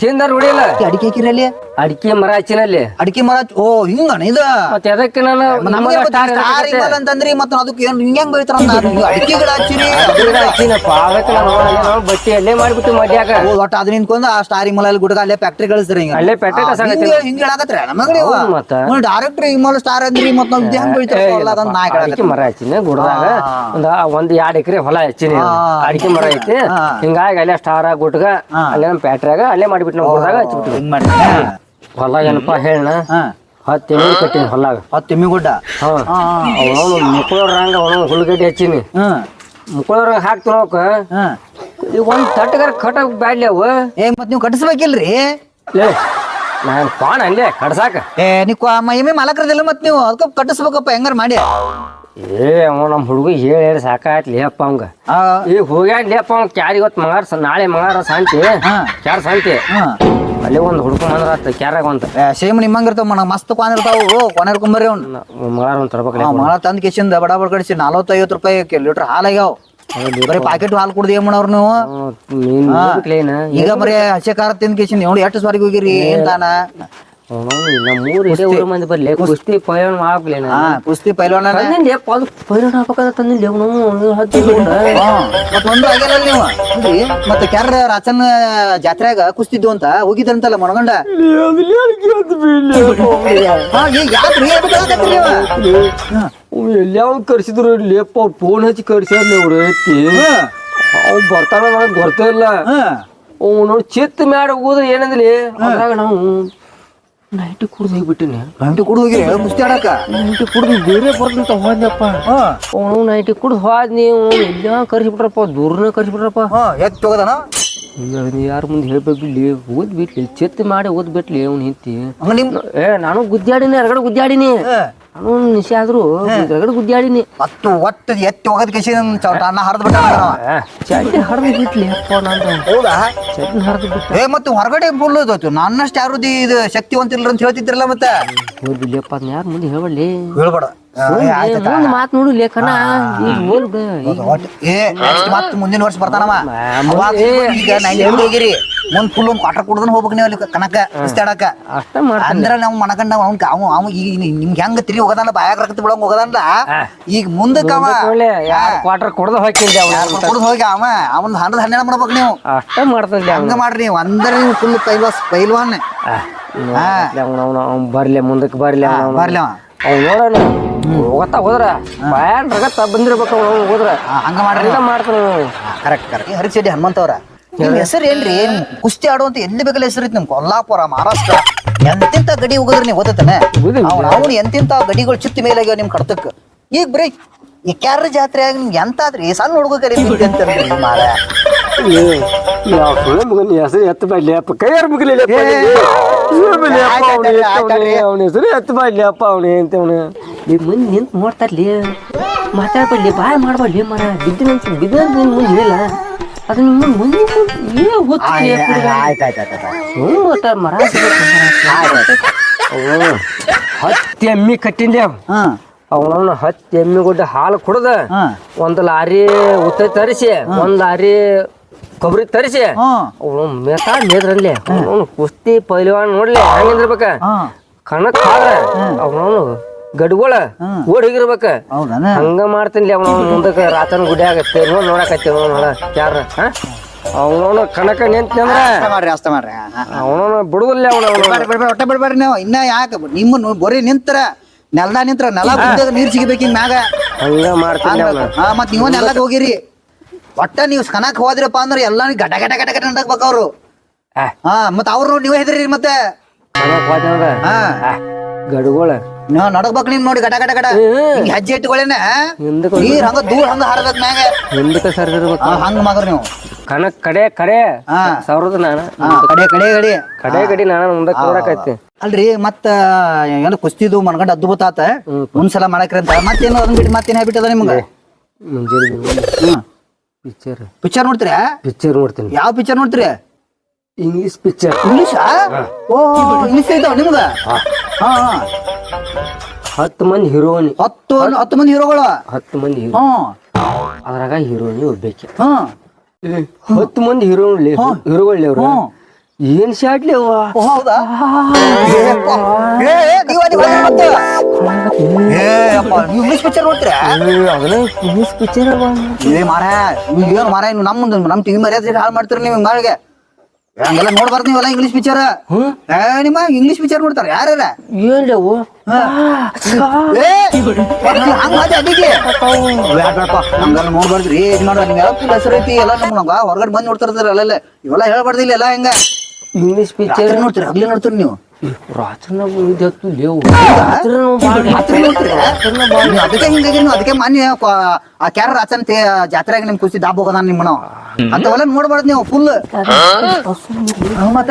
ತಿಂದಾರ ಹೊಡಿಯಲ್ಲ ಅಡಿಕೆ ಹಾಕಿರಲ್ಲಿ ಅಡಿಕೆ ಮರ ಹಚ್ಚಿನಲ್ಲಿ. ಅಡಿಕೆ ಮರ ಓ ಹಿಂಗಣ ಇದು? ಮತ್ತೆ ಅದಕ್ಕೆ ನಾನು ನಮಗೆ ಸ್ಟಾರ್ ಸ್ಟಾರ್ ಅಂತಂದ್ರಿ ಮತ್ತ ಅದಕ್ಕೆ ಏನ್ ಹಿಂಗ್ ಹೆಂಗ್ ಬೆಳಿತಾರ [LAUGHS] ಅಡಿಕೆಗಳ ಹಚ್ಚಿರಿ. ಹಚ್ಚಿನಪ್ಪ ಅದಕ್ಕೆ ನಾನು ಬಟ್ಟಿ ಅಲ್ಲೇ ಮಾಡ್ಬಿಟ್ಟು ಮಡ್ಯಾಗ ಓ, ಒಟ್ಟ ಅದ್ ನಿಂತ್ಕೊಂಡ್ ಆ ಸ್ಟಾರಿಂಗ್ ಮಲ ಗುಡ್ಗ ಅಲ್ಲೇ ಫ್ಯಾಕ್ಟ್ರಿ ಕಳಿಸ್ರಿ ಹಿಂಗ. ಅಲ್ಲೇ ಪೆಟ್ಟ ಕಸಾಗತ್ತೆ ಹಿಂಗೆ ಮಲ ನಮಗ್ ಮತ್ತ. ಡೈರೆಕ್ಟ್ ಹಿಮಾಲಯ ಸ್ಟಾರ್ ಅಂದ್ರಿ ಮತ್ತ ನಾವ್ ಹೆಂಗ್ ಬೆಳಿತಾರ? ನಾ ಅಡಿಕೆ. ಮರ ಹಚ್ಚಿನ ಗುಡ್ದಾಗ. ಒಂದ್ ಒಂದ್ ಎರಡ್ ಎಕರೆ ಹೊಲ ಹಚ್ಚಿನಿ. ಅಡಿಕೆ ಮರ ಐತಿ. ಹಿಂಗಾಗಿ ಅಲ್ಲೇ ಸ್ಟಾರ್ ಗುಟ್ಗ ಹಾ. ಅಲ್ಲೇ ನಮ್ಮ ಪ್ಯಾಟ್ರ್ಯಾಗ ಅಲ್ಲೇ ಮಾಡಿಬಿಟ್ಟು ನಾವು ಹೊಲದಾಗ ಹಚ್ಬಿಟ್ಟು ಹಿಂಗ್ ಮಾಡ್ರಿ ಹೊಲ ಏನಪ್ಪ ಹೇಳ ಹಾ. ಹತ್ತು ಎಮ್ಮೆ ಕಟ್ಟಿನಿ ಹೊಲಾಗ ಹತ್ತು ಎಮ್ಮಿ ಗುಡ್ಡ? ಹಾ. ಅವನು ಮುಕ್ಕಳೋರಂಗ ಅವನು ಹುಲ್ಗಡ್ಡೆ ಹಚ್ಚಿನಿ. ಮುಕ್ಕಳೋರಂಗ ಹಾಕ್ತು ನೋಕ ಹಾ. ಈಗ ಒಂದ್ ತಟ್ಟಗಾರ ಕಟ್ಟಕ್ ಬ್ಯಾಡ್ಲಿ ಅವು ಏ ಮತ್ ನೀವು ಕಟ್ಟಿಸ್ಬೇಕಿಲ್ರಿ ಲೇ ನಾನು ಪಾಣ ಅಲ್ಲೇ ಕಡ್ಸಾಕ ಏ ನೀವು ಎಮ್ಮಿ ಮಾಲಕರದಿಲ್ಲ ಮತ್ ನೀವು. ಅದಕ್ಕೆ ಕಟ್ಟಿಸ್ಬೇಕಪ್ಪ ಹೆಂಗಾರ ಮಾಡಿ. ಏ ಅವ ನಮ್ಮ ಹುಡುಗ ಹೇಳಿ ಹೇಳಿ ಸಾಕಾಯ್ತು ಲೇಪ್ಪ ಅವಂಗ ಈಗ ಹೋಗ್ಯಾಡ ಲೇಪ್ಪ ಅವ್ ಕ್ಯಾರ ಇವತ್ತು ಮಂಗಾರ ಸ- ನಾಳೆ ಮಂಗಾರ ಶಾಂತಿ ಹಾ. ಕ್ಯಾರ ಹಾ. ಅಲ್ಲಿ ಒಂದು ಹುಡುಗ ಬಂದ್ರ ಆತ ಕ್ಯಾರಾಗ ಒಂದು. ಸೇಮ್ ನಿಮ್ಮಂಗ ಇರ್ತಾವ ಮನ ಮಸ್ತ್ ಕ್ವಾನ್ ಇರ್ತಾವು ಕೊನೆರ್ಕೊಂಬರ್ರಿ ಅವ್ನು. ಮಂಗಾರ ಒಂದು ತರಬೇಕು ಮಾರ ತಂದು ಕಿಶಿಂದ ಬಡ ಬಡ ಕಡಿಸಿ ನಲವತ್ತೈವತ್ತು ರೂಪಾಯಿ ಲೀಟರ್ ಹಾಲು ಆಗ್ಯಾವ. ಬರೀ ಪಾಕೆಟ್ ಹಾಲು ಕುಡ್ದು ಏನ್ ಮಾಡವ್ರ ನೀವು? ಈಗ ಬರೀ ಹಸೆ ಕಾರ ತಿಂದ ಕಿಶಿಂದ ನೋಡಿ ಎಷ್ಟು ಸ್ವಾರಿಗೆ ಹೋಗಿರಿ ಏನ್ ತಾನ? ನಮ್ಮ ಊರ್ ಇದೇ ಊರ ಮಂದಿ ಬರ್ಲಿ. ಕುಸ್ತಿ ಕುಸ್ತಿ ಹಾಕ್ಬೇಕಾದ್ರೆ ಅವನು ಹತ್ತಿ ಮತ್ತ ಒಂದು ಆಗಿಲ್ಲ ನೀವು. ಅಂದ್ರಿ ಮತ್ತೆ ಕ್ಯಾರ ರಾಚನ್ ಜಾತ್ರೆಯಾಗ ಕುಸ್ತಿದ್ದು ಅಂತ ಹೋಗಿದ್ರಂತಲ್ಲ? ಹಾ. ಎಲ್ಲಿ ಅವ್ನು ಕರ್ಸಿದ್ರು ಲೇಪ ಅವ್ರು ಫೋನ್ ಹಚ್ಚಿ ಕರ್ಸ್ಯಾರ ಅವ್ರು ಎತ್ತಿ. ಅವ್ನು ಬರ್ತಾನ ಬರ್ತಾ ಗೊತ್ತೇ ಇಲ್ಲ. ಅವ್ನು ನೋಡಿ ಚಿತ್ತ ಮ್ಯಾಡ ಹೋದ್ರೆ ಏನಂದ್ಲಿ? ಅದ್ರಾಗ ನಾವು ನೈಟ್ ಕುಡ್ದು ಹೋಗ್ಬಿಟ್ಟಿನಿ. ನೈಟ್ ಕುಡ್ದು ಹೋಗಿ ಮುಸ್ತಿ ಆಡಕ ನೈಟ್ ಕುಡ್ದು ಬೇರೆ ಬರ್ದಂತ ಹೋದ್ನಪ್ಪ. ಹಾ. ಅವನು ನೈಟ್ ಕುಡ್ದು ಹೋದ್ ನೀವು ಎಲ್ಲ ಕರ್ಸಿಬಿಟ್ರಪ್ಪ? ದೂರನ ಕರ್ಸಿಬಿಟ್ರಪ್ಪ? ಹಾ ಎತ್ ಹೋಗದನ? ಯಾರ ಮುಂದೆ ಹೇಳ್ಬೇಕು ಓದ್ಬಿಟ್ಲಿ ಓದ್ ಬಿಟ್ಲಿ ಚಿತ್ತ ಮಾಡಿ ಓದ್ಬಿಟ್ಲಿ ಅವ್ನು ಹಿಂತಿ ಏ ನಾನು ಗುದ್ದಾಡಿನಿ ಹೊರಗಡೆ ಗುದ್ದಾಡಿನಿ. ನಾನು ನಿಶೆ ಆದ್ರು ಹೊರಗಡೆ ಗುದ್ದಾಡಿನಿ ಮತ್ತು ಒಟ್ಟು ಎತ್ತಿ ಹೋಗದ್ ಕೇಸಿ ಅನ್ನ ಹರಿದ್ ಬಿಟ್ಟ ಚಡ್ಡಿ ಹರಿದು ಬಿಟ್ಲಿ ಅಪ್ಪ ನಂದು. ಹೌದಾ? ಚಡ್ಡಿ ಹರಿದು ಬಿಟ್ಟ. ಏ ಮತ್ತೆ ಹೊರಗಡೆ ಫುಲ್ ಇದಾಯ್ತು ನನ್ನಷ್ಟು ಯಾರು ಇದು ಶಕ್ತಿವಂತಿಲ್ಲ ಅಂತ ಹೇಳ್ತಿದ್ರಲ್ಲ ಮತ್ತೆ? ಯಾರು ಅದ್ನ ಯಾರ ಮುಂದೆ ಹೇಳ್ಬಡ್ಲಿ ಹೇಳ್ಬೇಡ. ಮಾತು ನೋಡು ಲೇಖನ. ಈಗ ಮುಂದಿನ ವರ್ಷ ಬರ್ತಾನವ. ಮುಂದೆ- ಅವಾಗ ಈಗ ನೈನ್ ಹೋಗಿರಿ? ಮುಂದ್ ಫುಲ್ ಒಂದ್ ಕ್ವಾರ್ಟರ್ ಕುಡ್ದನ್ ಹೋಗ್ಬೇಕು ನೀವು ಅಲ್ಲಿ ಕನಕ ಕುಸ್ತಿ ಮಾಡ್ತಾನೆ. ಅಂದ್ರ ನಾವು ಮನಗಂಡ ಅವ್ನ್ ಅವ ಅವ ಈಗ ನಿಮ್ಗೆ ಹೆಂಗ ತಿರಿ ಹೋಗದಲ್ಲ ಬಾಯಾಗ ರಕ್ತ ಬಿಡಂಗ್ ಹೋಗದಲ್ಲ ಈಗ ಮುಂದಕ್ಕೆ ಅವ ಕ್ವಾರ್ಟರ್ ಕೊಡ್ದ ಹಾಕಿದ್ದೆ ಅವನ ಕುಡ್ದು ಹೋಗಿ ಅವ ಅವನ್ ಹನ್ನದ ಹನ್ನೆರಡು ಮಾಡ್ಬೇಕು ನೀವು. ಅಷ್ಟ ಹಂಗ ಮಾಡ್ರಿ ನೀವು. ಅಂದ್ರ ನೀವು ಫುಲ್ ಪೈಲ್ವಾಸ್ ಪೈಲ್ವಾನ್. ಬರ್ಲಿ ಮುಂದಕ್ಕೆ ಬರ್ಲಿ ಬರ್ಲಿ ಅವ. ಅವ್ನು ನೋಡೋಣ. ಹೋಗತ್ತಾ ಹೋದ್ರ? ಬ್ಯಾನ್ ರಗತ್ತ ಬಂದಿರ್ಬೇಕು ಅವ್ನು ಹೋದ್ರ. ಹಂಗ ಮಾಡ್ರಿ ಹಂಗ ಮಾಡ್ತಾನ ಕರೆಕ್ಟ್ ಕರೆಕ್ಟ್ ಹರಿಚೆಡಿ ಹನುಮಂತವ್ರ ನಿಮ್ಮ ಹೆಸರು ಏನ್ರಿ? ಏನ್ ಕುಸ್ತಿ ಆಡುವಂತ ಎಲ್ಲಿ ಬೇಕಲ್ಲ ಹೆಸರು ಐತಿ ನಿಮ್ ಕೊಲ್ಲಾಪುರ ಮಹಾರಾಷ್ಟ್ರ. ಎಂತಿಂತ ಗಡಿ ಹೋಗದ್ರಿ ನೀವು ಓದತಾನೆ ಅವ್ನು ಎಂತೆಂತ ಗಡಿಗಳು ಚಿತ್ತ ಮೇಲೆ ಆಗ್ಯಾವ ನಿಮ್ ಕಡ್ತಕ್ ಈಗ ಬರೀ ಈ ಕ್ಯಾರ ಜಾತ್ರೆ ಆಗಿ ನಿಮ್ಗೆ ಎಂತಾದ್ರಿ ಸಣ್ಣ ಹುಡುಗ ಕರೀತಿ ಅಂತಂದ್ರಿ ಮಾರ? ಯಾವ ಸುಳ್ಳು ಮಗನ ಹೆಸರು ಎತ್ತ ಬೈಲಿ ಕೈಯಾರ ಮುಗಿಲಿಲ್ಲ ಅವನ ಹೆಸರು ಎತ್ತ ಬಾಡ್ಲಿ ಅಪ್ಪ ಅವನು ಅಂತ ಅವನು. ಈಗ ಮುಂದೆ ನಿಂತು ನೋಡ್ತಾರ್ಲಿ ಮಾತಾಡ್ಬಡ್ಲಿ ಬಾಯ್ ಮಾಡ್ಬಡ್ಲಿ ಮರ. ಬಿದ್ದ ನಿಂತು ಬಿದ್ದ ನಿನ್ ಮುಂದೆ ಹೇಳಿಲ್ಲ? ಅದು ನಿಮ್ಮ ಮುಂದೆ ಏ ಹೊತ್ತು ಮರ ಹತ್ತಿ ಎಮ್ಮಿ ಕಟ್ಟಿಂದೆ. ಹಾ. ಅವನವನ ಹತ್ತಿ ಎಮ್ಮಿ ಗುಡ್ಡ ಹಾಲು ಕುಡ್ದ ಒಂದು ಒಂದ್ ಲಾರಿ ಉತ್ತ ತರಿಸಿ ಒಂದ್ ಲಾರಿ ಕೊಬ್ಬರಿ ತರಿಸಿ. ಹಾ. ಅವನು ಮೇತಾ ಮೇದ್ರಲ್ಲಿ. ಅವನು ಕುಸ್ತಿ ಪೈಲ್ವಾನ್ ನೋಡ್ಲಿ ಹಂಗಿರ್ಬೇಕ? ಕಣಕ್ ಅವನವನು ಗಡ್ಗೋಳ. ಓಡ್ ಹೋಗಿರ್ಬೇಕ. ಹೌದಾನ? ಹಂಗ ಮಾಡ್ತೀನಿ ಅವನ ಮುಂದಕ್ಕೆ ರಾತನ ಗುಡಿ ಆಗತ್ತೆ. ನೋಡ್ ನೋಡಕತ್ತಿ ನೋಡ. ಯಾರ ಅವನವನು ಕಣಕ ನಿಂತಂದ್ರ ಅಷ್ಟ ಮಾಡ್ರಿ ಅಷ್ಟ ಮಾಡ್ರಿ. ಹಾ, ಹಾ. ಅವನವನು ಬಿಡುದಿಲ್ಲ ಅವನ ಬಿಡ್ಬೇಡ್ರಿ, ಬಿಡ್ಬೇಡ್ರಿ, ಒಟ್ಟ ಬಿಡ್ಬೇಡ್ರಿ ನೀವು. ಇನ್ನ ಯಾಕ ನಿಮ್ಮ ಬರೀ ನಿಂತ್ರ ನೆಲದ ನಿಂತ್ರ ನೆಲ ಬಿದ್ದಾಗ ನೀರ್ ಸಿಗಬೇಕು ಹಿಂಗ್ ಮ್ಯಾಗ ಹಂಗ ಮಾಡ್ತೀನಿ ಅವನ. ಹಾ ಮತ್ ನೀವ ನೆಲಕ್ ಹೋಗಿರಿ. ಒಟ್ಟ ನೀವು ಕನಕ್ ಹೋದ್ರಪ್ಪ ಅಂದ್ರೆ ಎಲ್ಲ ಗಟ ಗಟ ಗಟ ಗಡ ನಡಕ್ಬೇಕು ಅವ್ರು. ಆ, ಹಾ ಮತ್ತ ಅವ್ರು ನೀವೇ ಹೆದ್ರಿ ಮತ್ತೆ. ಹಾ. ಗಡ್ಗೊಳ. ನಾ ನಡಕ್ಬೇಕು ನಿಮ್ ನೋಡಿ ಗಡ ಗಟ ಗಡ ಹಿಂಗ್ ಹೆಜ್ಜೆ ಇಟ್ಕೊಳ್ಳೇನ ಹಿಂದಕ್ಕೆ ನೀರ್ ಹಂಗ ದೂರ ಹಂಗ ಹಾರಬೇಕು ಮ್ಯಾಗ. ಹಿಂದಕ್ಕೆ ಸರಿದಿರ್ಬೇಕು. ಹಾ ಹಂಗ ಮಗರ್ ನೀವು. ಕಣಕ್ ಕಡೆ ಕಡೆ ಹಾ. ಸಾವಿರದ ನಾನ. ಹಾ ಕಡೆ ಕಡೆ ಕಡೆ ಕಡೆ ಗಡಿ ನಾನು ಮುಂದಕ್ಕೆ ನೋಡಕೈತಿ ಅಲ್ರಿ ಮತ್ತ ಏನೋ ಕುಸ್ತಿದು ಮನ್ಗಂಡ ಅದ್ಭುತ ಆತ. ಒಂದ್ಸಲ ಮಾಡಕ್ರಿ ಅಂತ. ಮತ್ತೇನು ಅದನ್ ಬಿಟ್ಟು ಮತ್ತೇನ್ ಹ್ಯಾಬಿಟ್ ಅದ ನಿಮ್ಗೆ? ಮುಂಜಾನೆ ಹ್ಮ್. ಪಿಕ್ಚರ್ ಪಿಕ್ಚರ್ ನೋಡ್ತೀರಾ? ಪಿಕ್ಚರ್ ನೋಡ್ತೀನಿ. ಯಾವ ಪಿಕ್ಚರ್ ನೋಡ್ತೀರಿ? ಇಂಗ್ಲಿಷ್ ಪಿಕ್ಚರ್ ಇಂಗ್ಲಿಷ್ ಓ ಇಂಗ್ಲಿಷ್ ಐತಾವ ನಿಮ್ಗ ಹಾ. ಹಾ ಹತ್ತು ಮಂದಿ ಹೀರೋಯಿನ್ ಹತ್ತು ಹತ್ತು ಮಂದಿ ಹೀರೋಗಳು? ಹತ್ತು ಮಂದಿ ಹೀರೋ ಅದ್ರಾಗ ಹೀರೋಯಿನ್ ಒಬ್ಬೇಕೆ. ಹತ್ತು ಮಂದಿ ಹೀರೋನ್ ಹೀರೋಗಳು ಅವ್ರು. ಏನ್ ಶಾಟ್ಲಿ ಹೌದಾ? ಇಂಗ್ಲಿಷ್ ಪಿಕ್ಚರ್ ನೋಡ್ತೀರಾ? ಇಂಗ್ಲಿಷ್ ಪಿಕ್ಚರ್ ಏ ಮಾರ ನೀವು ಏನು ಮಾರ ನೀವು ನಮ್ಮ ನಮ್ಮ ಟಿವಿ ಮರ್ಯಾದೆ ಹಾಳು ಮಾಡ್ತೀರಿ ನೀವು ಹಿಂಗಾಳಿಗೆ ಹಂಗೆಲ್ಲ ನೋಡ್ಬಾರ್ದು ನೀವೆಲ್ಲ ಇಂಗ್ಲಿಷ್ ಪಿಕ್ಚರ್ ನಿಮ್ಮ ಇಂಗ್ಲಿಷ್ ಪಿಕ್ಚರ್ ನೋಡ್ತಾರ ಯಾರ್ಯಾರ? ಏನ್ ಅವು ಹಂಗ ಅದಕ್ಕೆ? ಬೇಡಪ್ಪ ಹಂಗೆಲ್ಲ ನೋಡ್ಬಾರ್ದ್ರಿ ಏನ್ ಮಾಡ್ರಿ ಹೆಸರು ಐತಿ? ಎಲ್ಲ ನಮ್ಗೆ ಹೊರಗಡೆ ಬಂದು ನೋಡ್ತಿರ್ತಾರ ಅಲ್ಲೆಲ್ಲ. ಇವೆಲ್ಲ ಹೇಳ್ಬಾರ್ದಿಲ್ಲ ಎಲ್ಲ ಹೆಂಗ? ಇಂಗ್ಲಿಷ್ ಪಿಕ್ಚರ್ ನೋಡ್ತೀರಿ? ಹಗ್ಲಿ ನೋಡ್ತೀರಿ ನೀವು? ರಾತ್ರಿ ನಾವು ಇದತ್ತು ಲೇವು. ರಾತ್ರಿ ನೋಡ್ತೀರಿ? ನೀವು ಅದಕ್ಕೆ ಹಿಂಗಾಗಿ ನೀವು ಅದಕ್ಕೆ ಮಾನ್ಯ ಕ- ಆ ಕ್ಯಾರ ರಾಚನ್ ಜಾತ್ರೆಗೆ ನಿಮ್ ಖುಷಿ ದಾಬ್ ಹೋಗದ ನಿಮ್ಮ ನಾವು ಅಂತವೆಲ್ಲ ನೋಡ್ಬಾರ್ದು ನೀವು ಫುಲ್ ಮತ್ತ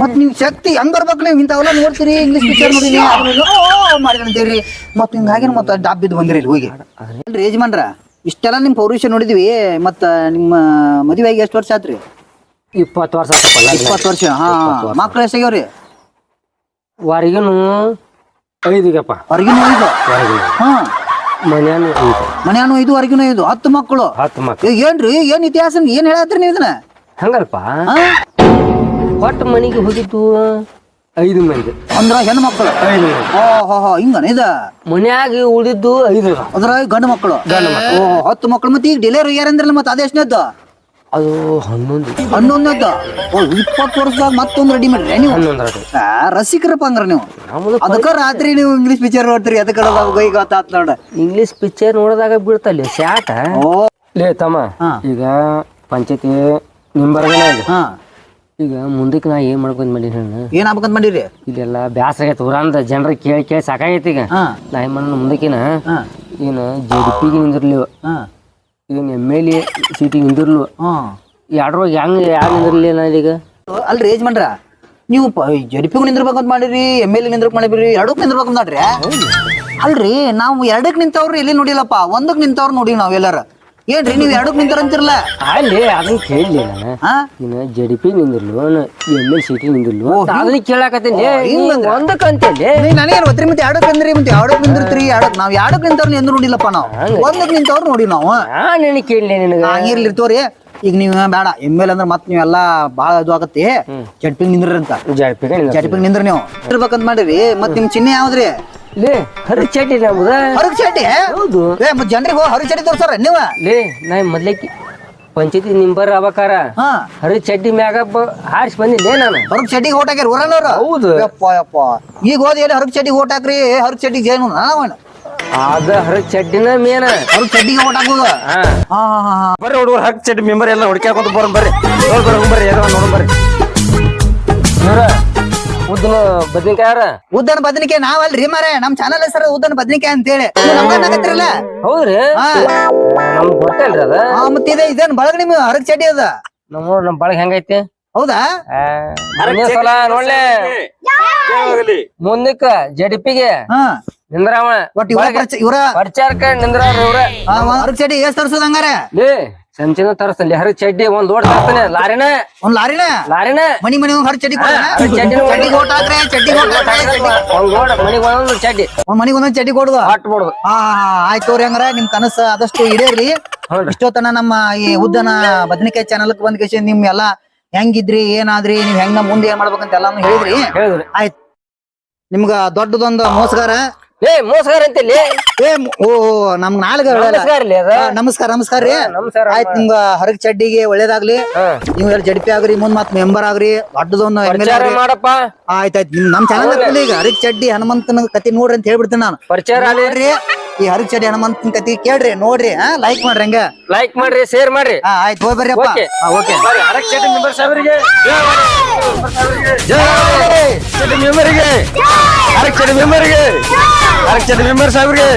ಮತ್ ನೀವು ಶಕ್ತಿ ಹೆಂಗ್ ಬರ್ಬೇಕು ನೀವು? ಇಂಥವೆಲ್ಲ ನೋಡ್ತೀರಿ ಇಂಗ್ಲಿಷ್ ಪಿಕ್ಚರ್ ಮಾಡಿದ್ರಿ ನೀವು. ಅದನ್ನೆಲ್ಲ ಓ ಮಾಡ್ಕೊಂತೀರಿ ಮತ್ ಹಿಂಗಾಗಿ ಮತ್ತೆ ಡಾಬ್ ಬಿದ್ದು ಬಂದಿರಿ ಇಲ್ಲಿ ಹೋಗಿ? ಅಲ್ರಿ ಯಜಮಾನ್ರ ಇಷ್ಟೆಲ್ಲ ನಿಮ್ ಪೌರುಷ ನೋಡಿದ್ವಿ ಮತ್ತ ನಿಮ್ಮ ಮದುವೆ ಆಗಿ ಎಷ್ಟು ವರ್ಷ ಆತ್ರಿ? ಇಪ್ಪತ್ತು ವರ್ಷ ಇಪ್ಪತ್ತು ವರ್ಷ ಹಾ ಮಕ್ಳು ಎಷ್ಟಾಗ್ಯಾವ್ರಿ? ಹೊರಗಿನೂ ಐದಿಗಪ್ಪ. ಹೊರಗಿನ ಐದು? ಹೊರಗಿನ ಹಾ. ಮನ್ಯಾನು ಐದು. ಮನ್ಯಾನು ಐದು ಹೊರಗಿನ ಐದು. ಹತ್ತು ಮಕ್ಕಳು ಹತ್ತು ಮಕ್ಳು. ಏ, ಏನ್ರಿ? ಏನ್ ಇತಿಹಾಸ? ಏನ್ ಹೇಳತ್ರಿ ನೀವು ಇದನ್ನ? ಹಂಗಲ್ಪ? ಹಾ? ಹೊಟ್ಟ ಮನೆಗೆ ಹೋಗಿದ್ದು ಐದು ಮಂದಿ. ಅಂದ್ರ ಹೆಣ್ಣು ಮಕ್ಕಳು ಐದು ಮಂದಿ. ಓ ಹೋ ಹೋ ಹಿಂಗನ ಇದ? ಮನ್ಯಾಗ ಉಳಿದ್ದು ಐದು. ಅದಾವ. ಅದ್ರ ಗಂಡು ಮಕ್ಕಳು ಓ ಹತ್ತು ಮಕ್ಕಳು ಮತ್ತೆ ಈಗ ಡಿಲೇರ್ ಯಾರಂದ್ರಲ್ಲ ಮತ್ತೆ ಅದೇ ಎಷ್ಟನೇದ್ದು ಅದು ಹನ್ನೊಂದು. ಹನ್ನೊಂದು ಇಪ್ಪತ್ತು ವರ್ಷದಾಗ ಮತ್ತೊಂದು ರೆಡಿ ಮಾಡ್ರಿ ನೀವು? ಹನ್ನೊಂದು ಅದಾವ. ಆ, ರಸಿಕರಪ್ಪ ಅಂದ್ರೆ ನೀವು? ಅದಕ್ಕ ರಾತ್ರಿ ನೀವು ಇಂಗ್ಲಿಷ್ ಪಿಕ್ಚರ್ ನೋಡ್ತೀರಿ ಅದಕ್ಕೆ ಈಗ ಗೊತ್ತಾತ್ ನೋಡ. ಇಂಗ್ಲಿಷ್ ಪಿಕ್ಚರ್ ನೋಡಿದಾಗ ಬೀಳ್ತಲ್ಲಿ ಶಾಟ ಓ. ಲೇ ತಮ್ಮ ಹಾ. ಈಗ ಪಂಚಾಯತಿ ನಿಂಬರ್ಗನ ಇದೆ. ಹಾ. ಈಗ ಮುಂದಕ್ಕೆ ನಾ ಏನ್ ಮಾಡ್ಕೊಂಡ್ ಮಾಡೀನಿ ಹೇಳ? ಏನ್ ಆಗ್ಬೇಕಂತ ಮಾಡಿರಿ ಇಲ್ಲೆಲ್ಲ ಬ್ಯಾಸರ ಆಗೈತೆ ಊರಂದ ಜನರಿಗೆ ಕೇಳಿ ಕೇಳಿ ಸಾಕಾಗೈತಿ ಈಗ. ಹಾ. ನಾ ಏನ್ ಮಾಡೋಣ ಮುಂದಕ್ಕಿನ ಹಾ. ಏನು ಜೆ ಡಿ ಪಿಗೆ ಹಾ. ಏನು ಎಂ ಎಲ್ ಎ ಸೀಟಿಗೆ ನಿಂದಿರ್ಲು ಹಾ. ಎರಡ್ರೊಳಗೆ ಹೆಂಗ್ ಯಾರು ನಿಂದಿರ್ಲಿ ಈಗ ಅಲ್ರಿ ಯಜಮಾನ್ರ ನೀವು ಜಡಿಪಿಗೂ ಅಂತ ಮಾಡಿರಿ ಎಂ ಎಲ್ ಎ ನಿಂದ್ರಕ್ ಮಾಡಿರಿ ಎರಡಕ್ಕೂ ನಿಂದಿರ್ಬೇಕಂತ ಮಾಡ್ರಿ ಅಲ್ರಿ ನಾವು ಎರಡಕ್ ನಿಂತವ್ರು ಎಲ್ಲಿ ನೋಡಿಲ್ಲಪ್ಪ ಒಂದಕ್ಕೆ ನಿಂತವ್ರು ನೋಡಿ ನಾವ್ ಎಲ್ಲಾರ ಏನ್ರಿ ನೀವ್ ಎರಡಕ್ ನಿಂತಾರ ಅಂತಿರಲ್ಲ ಅಲ್ಲಿ ಅದನ್ನ ಕೇಳಲಿ ನಾನು. ಇನ್ನು ಜೆ ಡಿ ಪಿ ನಿಂದಿರ್ಲು ಎಂ ಎಲ್ ಸಿಟಿ ನಿಂದಿರ್ಲು ಅದನ್ನ ಕೇಳಾಕತ್ತೀನಿ. ಒಂದಕ್ಕೆ ಅಂತೇಳಿ ನನಗೇನ್ ಗೊತ್ತ್ರಿ ಮತ್ತೆ ಎರಡಕ್ ಅಂದ್ರಿ ಮತ್ತೆ ಎರಡಕ್ ನಿಂದಿರ್ತೀರಿ ಎರಡಕ್ ನಾವ್ ಎರಡಕ್ ನಿಂತವ್ರನ್ನ ಎಂದು ನೋಡಿಲ್ಲಪ್ಪ ನಾವು? ಒಂದಕ್ ನಿಂತವ್ರು ನೋಡಿ ನಾವು. ನಿನಗೆ ಕೇಳಲಿ ನಿನಗೆ. ಹಂಗಿರ್ಲಿ ಇರ್ತವ್ರಿ ಈಗ ನೀವ್ ಬೇಡ ಎಂ ಎಲ್ ಅಂದ್ರೆ ಮತ್ ನೀವೆಲ್ಲಾ ಬಾಳ ಇದು ಆಗತ್ತೆ. ಜಡ್ಪಿಂಗ್ ನಿಂದ್ರಿ ಅಂತ. ಜೆಡಿಪಿ ಜಡ್ಪಿಂಗ್ ನಿಂದ್ರಿ ನೀವು. ಇರ್ಬೇಕಂತ ಮಾಡಿರಿ. ಮತ್ ನಿಮ್ ಚಿಹ್ನೆ ಯಾವ್ದ್ರಿ? ಲೇ ಹರಿ ಚಟಿ ನಮ್ಗ ಹರಗ್ ಚಡ್ಡಿ ಹೌದು. ಏ ಮತ್ ಜನರಿಗೆ ಹರಗ್ ಚಡ್ಡಿ ತೋರ್ಸಾರ ನೀವ? ಲೇ ನಾ ಮೊದ್ಲೇಕಿ ಪಂಚಾಯತಿ ನಿಂಬರ್ ಅವಕಾರ ಹಾ. ಹರಿ ಚಡ್ಡಿ ಮ್ಯಾಗ ಬ- ಹಾರಿಸಿ ಬಂದಿಲ್ಲ ನಾನು. ಹರಗ್ ಚಡ್ಡಿಗೆ ಓಟ್ ಹಾಕ್ಯಾರ ಊರನವ್ರು? ಹೌದು. ಯಪ್ಪ ಯಪ್ಪ. ಈಗ ಹೋದ್ ಹೇಳಿ ಹರಗ್ ಚಡ್ಡಿಗೆ ಓಟ್ ಹಾಕ್ರಿ? ಹರಕ್ ಚಡ್ಡಿಗೆ ಜೇನು ನಾವಣ ಅದ ಹರಿ ಚಡ್ಡಿನ ಮೇನ. ಹರಕ್ ಚಡ್ಡಿಗೆ ಓಟ್ ಹಾಕೋದು? ಹಾ. ಹಾ ಹಾ ಹಾ ಹಾ. ಬರ್ರಿ ಹುಡುಗರು ಹಕ್ ಚಡ್ಡಿ ಮೆಂಬರ್ ಎಲ್ಲ ಹುಡ್ಕ್ಯಾಕೊಂತ ಬರೋಣ ಬರ್ರಿ. ನೋಡ್ ಬರ್ರಿ ಬರ್ರಿ ಏನೋ ನೋಡೋಣ ಬರ್ರಿ. ಇವ್ರ ಉದ್ದನ ಬದ್ನಿಕಾಯಾರ ಉದ್ದನ ಬದನಿಕೆ ನಾವಲ್ರಿ ಮಾರೆ ನಮ್ ಚಾನಲ್ ಹೆಸರು ಉದ್ದನ ಬದನಿಕೆ ಅಂತೇಳಿ. ನೀವು ನಮ್ಗ ಅನ್ನಕತ್ತಿರಲ್ಲ ಹೌದ್ರಿ? ಹಾ. ನಮ್ಗೆ ಗೊತ್ತಲ್ರಿ ಅದ? ಹಾ ಮತ್ತೆ ಇದೆ ಇದೇನ್ ಬಳಗ ನಿಮ್ ಹರಗ್ ಚಡ್ಡಿ ಅದ? ನಮ್ಮ ನೋಡ್ ನಮ್ ಬಳಗ ಹೆಂಗೈತಿ? ಹೌದಾ? ಆ, ಮುಂದಿನ ಸಲ ನೋಡ್ಲೆ. ಹೋಗಲಿ ಮುಂದಕ್ಕ ಜಡಿಪಿಗೆ ಹಾ. ನಿಂದ್ರಾವ ಒಟ್ ಇವ್ರ ಪರಿಚಯ- ಇವ್ರ ಪರಿಚಾರಕ ನಿಂದ್ರಾರ ಇವ್ರ. ಆ, ಒಂದ್ ಹರಗ್ ಚಡ್ಡಿ ಎಷ್ಟ್ ತರ್ಸೋದ್ ಹಂಗಾರ? ಲೇ ಸಂಚಿನ ತರಸ್ತಲ್ಲಿ ಹರಿ ಚಡ್ಡಿ ಒಂದ್ ಓಡ್ ತರ್ತಾನೆ ಲಾರಿನ. ಒಂದ್ ಲಾರಿನ? ಲಾರಿನ. ಮನಿ ಮನಿ ಚಡ್ಡಿ ಒಂದ್- ಚಡ್ಡಿ ಓಟ್ ಹಾಕ್ರೆ ಚಡ್ಡಿ ಓಟ್ ಹಾಕ್ರೆ ಚಡ್ಡಿ ಒಂದ್ ಓಡ್ ಮನಿಗ್ ಒಂದೊಂದು ಚಡ್ಡಿ. ಒಂದ್ ಮನಿಗ್ ಒಂದೊಂದ್ ಚಡ್ಡಿ ಕೊಡುದು? ಹಾಟ್ ಬಿಡುದು. ಹಾ ಆಯ್ತು ತೋರಿ ಹಂಗಾರ ನಿಮ್ ಕನಸ ಆದಷ್ಟು ಈಡೇರ್ಲಿ. ಹೌದ್ರಿ. ಇಷ್ಟೊತ್ತನ ನಮ್ಮ ಈ ಉದ್ದನ ಬದನಿಕಾಯಿ ಚಾನಲ್ ಬಂದ್ ಕೇಸಿ ನಿಮ್ ಎಲ್ಲಾ ಹೆಂಗಿದ್ರಿ ಏನಾದ್ರಿ ನೀವ್ ಹೆಂಗ ಮುಂದೆ ಏನ್ ಮಾಡ್ಬೇಕಂತ ಎಲ್ಲಾನು ಹೇಳಿದ್ರಿ. ಹೇಳಿದ್ರಿ. ಆಯ್ತ್. ನಿಮ್ಗ ದೊಡ್ಡದೊಂದು ಮೋಸಗಾರ ಲೇ ಮೋಸಗಾರ ಅಂತಲ್ಲಿ? ಏ ಮ್- ಓ ನಾಲ್ಗ ನಮಸ್ಕಾರ ಅದ. ನಮಸ್ಕಾರ ನಮಸ್ಕಾರ ರೀ. ನಮಸ್ಕಾರ ಆಯ್ತ್ ನಿಮ್ಗ ಹೊರಗ್ ಚಡ್ಡಿಗೆ ಒಳ್ಳೇದಾಗ್ಲಿ. ಹಾ. ನೀವ್ ಎಲ್ಲ ಜಡ್ಪಿ ಆಗ್ರಿ ಮುಂದ್ ಮತ್ ಮೆಂಬರ್ ಆಗ್ರಿ ದೊಡ್ಡದೊಂದು ಎಂ ಎಲ್ ಪರಿಚಾರ ಮಾಡಪ್ಪ. ಆಯ್ತಾಯ್ತು ನಿಮ್ ನಮ್ ಚಾನಲ್ ಈಗ. ಹರಿಗ್ ಚಡ್ಡಿ ಹನುಮಂತನ ಕತಿ ನೋಡ್ರಿ ಅಂತ ಹೇಳ್ಬಿಡ್ತೀನಿ ನಾನು. ಪರಿಚಯ ರೀ ನೋಡ್ರಿ. ಈ ಹರಿಚಡಿ ಹನುಮಂತನ ಕತಿ ಕೇಳ್ರಿ ನೋಡ್ರಿ ಹಾ ಲೈಕ್ ಮಾಡ್ರಿ ಹಂಗ. ಲೈಕ್ ಮಾಡ್ರಿ ಶೇರ್ ಮಾಡ್ರಿ. ಹಾ ಆಯ್ತು ಹೋಗಿ ಬರ್ರಿ ಅಪ್ಪ. ಓಕೆ ಹರಕ್ ಚಟ್ ಮೆಂಬರ್ ಸಾಹೇಬರಿಗೆ ಚಟ್ ಮೆಂಬರಿಗೆ ಹರಕ್ ಚಟ್ ಮೆಂಬರಿಗೆ ಹರಕ್ ಚಟ್ ಮೆಂಬರ್ ಸಾಹೇಬರಿಗೆ